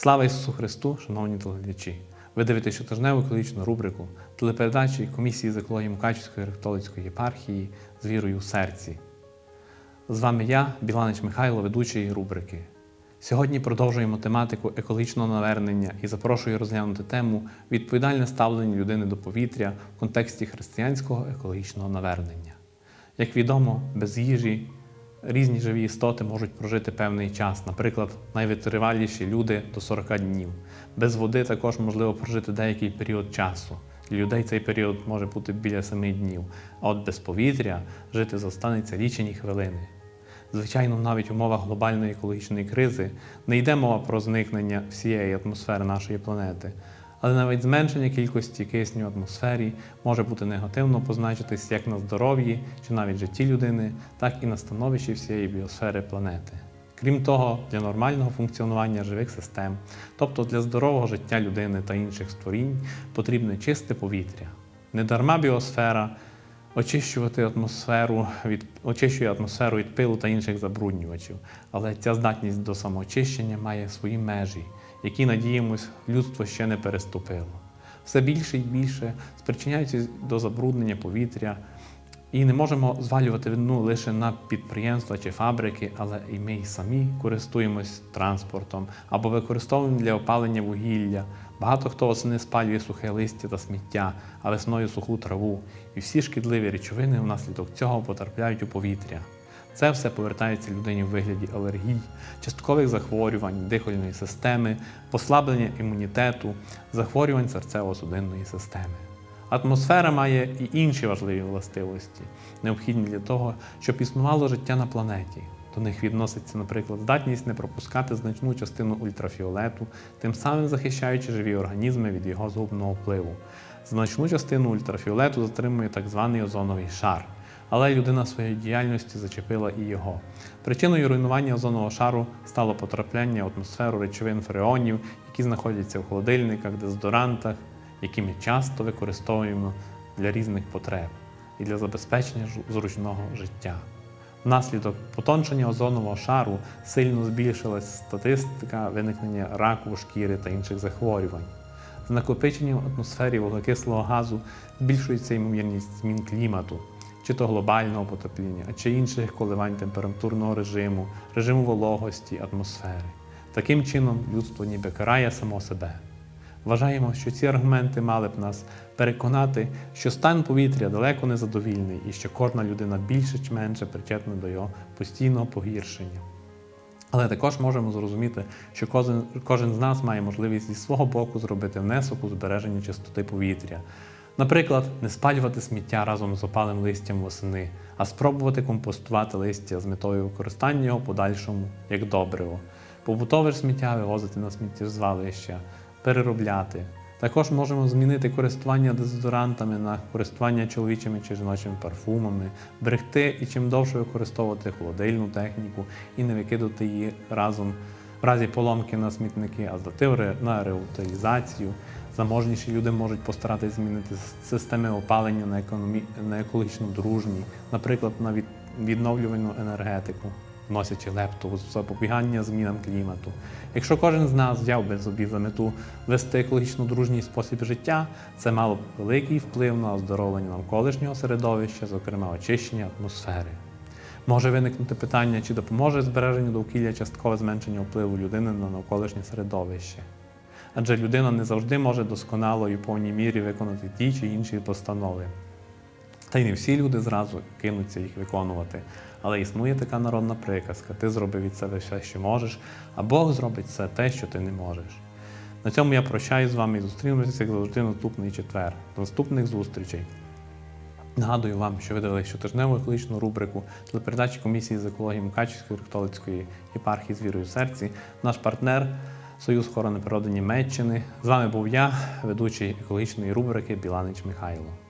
Слава Ісусу Христу, шановні телеглядачі! Ви дивитесь щотижневу екологічну рубрику телепередачі комісії з екології Мукачівської католицької єпархії з вірою в серці. З вами я, Біланич Михайло, ведучий рубрики. Сьогодні продовжуємо тематику екологічного навернення і запрошую розглянути тему відповідальне ставлення людини до повітря в контексті християнського екологічного навернення. Як відомо, без їжі різні живі істоти можуть прожити певний час, наприклад, найвитриваліші люди до 40 днів. Без води також можливо прожити деякий період часу. Для людей цей період може бути біля 7 днів, а от без повітря жити зостанеться лічені хвилини. Звичайно, навіть в умовах глобальної екологічної кризи не йде мова про зникнення всієї атмосфери нашої планети, але навіть зменшення кількості кисню в атмосфері може бути негативно позначитись як на здоров'ї чи навіть житті людини, так і на становищі всієї біосфери планети. Крім того, для нормального функціонування живих систем, тобто для здорового життя людини та інших створінь, потрібне чисте повітря. Недарма біосфера очищувати атмосферу від очищує атмосферу від пилу та інших забруднювачів. Але ця здатність до самоочищення має свої межі, які, надіємось, людство ще не переступило. Все більше і більше спричиняються до забруднення повітря. І не можемо звалювати вину лише на підприємства чи фабрики, але і ми самі користуємось транспортом або використовуємо для опалення вугілля. Багато хто восени спалює сухе листя та сміття, а весною суху траву. І всі шкідливі речовини внаслідок цього потрапляють у повітря. Це все повертається людині в вигляді алергій, часткових захворювань, дихальної системи, послаблення імунітету, захворювань серцево-судинної системи. Атмосфера має і інші важливі властивості, необхідні для того, щоб існувало життя на планеті. До них відноситься, наприклад, здатність не пропускати значну частину ультрафіолету, тим самим захищаючи живі організми від його згубного впливу. Значну частину ультрафіолету затримує так званий озоновий шар. Але людина своєю діяльністю зачепила і його. Причиною руйнування озонового шару стало потрапляння в атмосферу речовин фреонів, які знаходяться в холодильниках, дезодорантах, які ми часто використовуємо для різних потреб і для забезпечення зручного життя. Внаслідок потончення озонового шару сильно збільшилась статистика виникнення раку шкіри та інших захворювань. З накопиченням в атмосфері вуглекислого газу збільшується ймовірність змін клімату, чи то глобального потепління, чи інших коливань температурного режиму, режиму вологості атмосфери. Таким чином, людство ніби карає само себе. Вважаємо, що ці аргументи мали б нас переконати, що стан повітря далеко не задовільний і що кожна людина більше чи менше причетна до його постійного погіршення. Але також можемо зрозуміти, що кожен, кожен з нас має можливість зі свого боку зробити внесок у збереження чистоти повітря. Наприклад, не спалювати сміття разом з опалим листям восени, а спробувати компостувати листя з метою використання його подальшому як добриво. Побутове сміття вивозити на сміттєзвалища, переробляти. Також можемо змінити користування дезодорантами на користування чоловічими чи жіночими парфумами, берегти і чим довше використовувати холодильну техніку і не викидати її разом в разі поломки на смітники, а здати на реутилізацію. Заможніші люди можуть постаратись змінити системи опалення на, економі... на екологічно дружні, наприклад, на від... відновлювану енергетику, вносячи лепту запобігання змінам клімату. Якщо кожен з нас взяв би собі за мету вести екологічно дружній спосіб життя, це мало б великий вплив на оздоровлення навколишнього середовища, зокрема очищення атмосфери. Може виникнути питання, чи допоможе збереженню довкілля часткове зменшення впливу людини на навколишнє середовище. Адже людина не завжди може досконало і в повній мірі виконати ті чи інші постанови. Та й не всі люди зразу кинуться їх виконувати. Але існує така народна приказка: ти зроби від себе все, що можеш, а Бог зробить все те, що ти не можеш. На цьому я прощаюсь з вами і зустрінемося, як завжди, наступний четвер. До наступних зустрічей. Нагадую вам, що ви дивилися щотижневу екологічну рубрику телепередачі комісії з екології Мукачівської католицької єпархії з вірою в серці. Наш партнер Союз охорони природи Німеччини. З вами був я, ведучий екологічної рубрики Біланич Михайло.